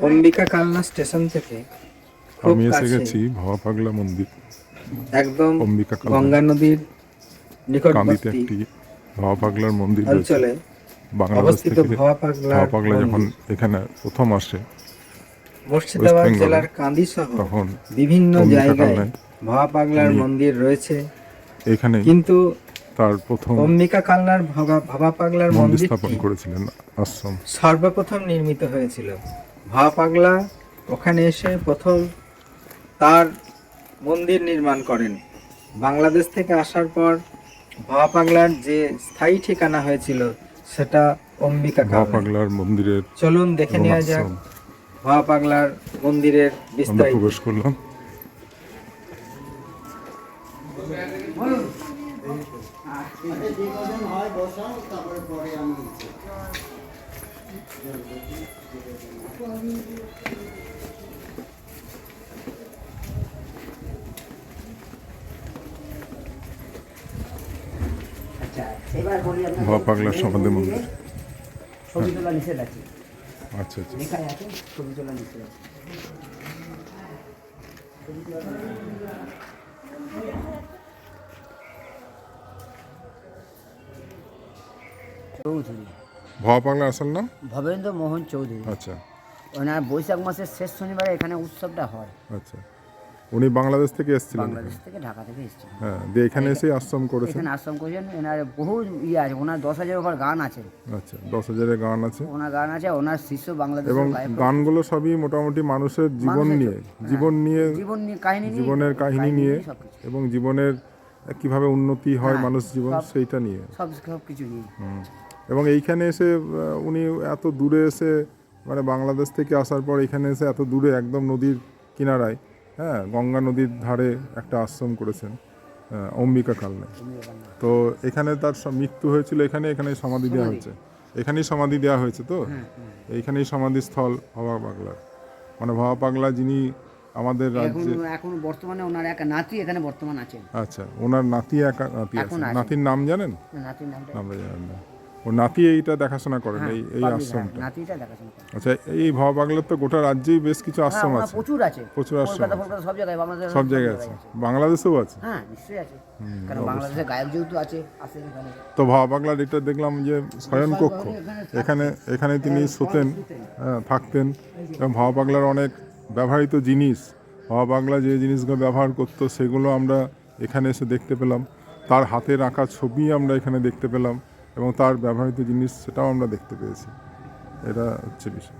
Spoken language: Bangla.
অম্বিকা কালনা স্টেশন থেকে আমি এসে গেছি ভাবা পাগলা মন্দির। একদম অম্বিকা কালনা। গঙ্গা নদীর নিকটবর্তী একটি ভাবা পাগলার মন্দির অঞ্চলে বাংলাদেশ থেকে ভবা পাগলা ভাবা পাগলা যখন এখানে প্রথম আসে মুর্শিদাবাদ জেলার কান্দি সহ তখন বিভিন্ন জায়গায় ভবা পাগলার মন্দির রয়েছে। এখানে কিন্তু তার প্রথম অম্বিকা কালনার ভবা- ভবা পাগলার মন্দির স্থাপন করেছিলেন আশ্রম। সর্বপ্রথম নির্মিত হয়েছিল। ভবা পাগলা ওখানে এসে প্রথম তার মন্দির নির্মাণ করেন। বাংলাদেশ থেকে আসার পর ভবা পাগলার যে স্থায়ী ঠিকানা হয়েছিল সেটা অম্বিকা কালনা পাগলার মন্দিরের চলুন দেখে নেওয়া যাক ভবা পাগলার মন্দিরের বিস্তারিত। প্রবেশ করলাম। আচ্ছা এবার বলি আপনাকে ভাবা মন্দির। ছবি তোলা নিষেধ আছে। আচ্ছা আচ্ছা। লেখায় আছে ছবি তোলা নিষেধ আছে। ভাবা পাগলা আসল নাম? ভবেন্দ্র মোহন চৌধুরী। আচ্ছা। ওনার বৈশাখ মাসের শেষ শনিবারে এখানে উৎসবটা হয়। আচ্ছা। উনি বাংলাদেশ থেকে এসেছিলেন বাংলাদেশ থেকে ঢাকা থেকে এসেছেন হ্যাঁ দিয়ে এখানে এসে আশ্রম করেছেন? এখানে আশ্রম করেছেন। এনার বহু ইয়ে আছে ওনার দশ হাজার ওপর গান আছে। আচ্ছা দশ হাজারের গান আছে। ওনার গান আছে ওনার শিষ্য বাংলাদেশ এবং গানগুলো সবই মোটামুটি মানুষের জীবন নিয়ে হ্যাঁ। জীবন নিয়ে জীবন নিয়ে কাহিনী জীবনের কাহিনী নিয়ে এবং জীবনের কীভাবে উন্নতি হয় হ্যাঁ, মানুষ জীবন সেইটা নিয়ে। সব সব কিছু নিয়ে। হুম। এবং এইখানে এসে উনি এত দূরে এসে মানে বাংলাদেশ থেকে আসার পর এখানে এসে এত দূরে একদম নদীর কিনারায় হ্যাঁ গঙ্গা নদীর ধারে একটা আশ্রম করেছেন অম্বিকা কালনে। তো এখানে তার মৃত্যু হয়েছিল এখানে এখানে সমাধি দেওয়া হয়েছে। এখানেই সমাধি দেওয়া হয়েছে তো? এইখানেই সমাধিস্থল ভবা পাগলার। মানে ভবা পাগলা যিনি আমাদের রাজ্যে এখন বর্তমানে ওনার এক নাতি এখানে বর্তমান আছেন। আচ্ছা ওনার নাতি একা নাতি আছে। নাতির নাম জানেন? নাতির আমরা জানেন না। ও নাতি এইটা দেখাশোনা করেন এই এই পাবলিক, আশ্রমটা? হ্যাঁ, নাতিটা দেখাশোনা করে। আচ্ছা এই ভবা পাগলার তো গোটা রাজ্যেই বেশ কিছু হ্যাঁ, আশ্রম আছে। প্রচুর আছে। প্রচুর আশ্রম সব জায়গায় সব জায়গায় আছে। বাংলাদেশেও আছে? হ্যাঁ নিশ্চয়ই আছে। কারণ বাংলাদেশে গায়ক যেহেতু আছে আছে এখানে। তো ভবা পাগলার এটা দেখলাম যে শয়ন কক্ষ। এখানে এখানে তিনি শোতেন হ্যাঁ, থাকতেন। এবং ভবা পাগলার অনেক ব্যবহৃত জিনিস ভবা পাগলা যে জিনিসগুলো ব্যবহার করতো সেগুলো আমরা এখানে এসে দেখতে পেলাম। তার হাতের আঁকা ছবি আমরা এখানে দেখতে পেলাম। এবং তার ব্যবহৃত জিনিস সেটাও আমরা দেখতে পেয়েছি। এটা হচ্ছে বিষয়।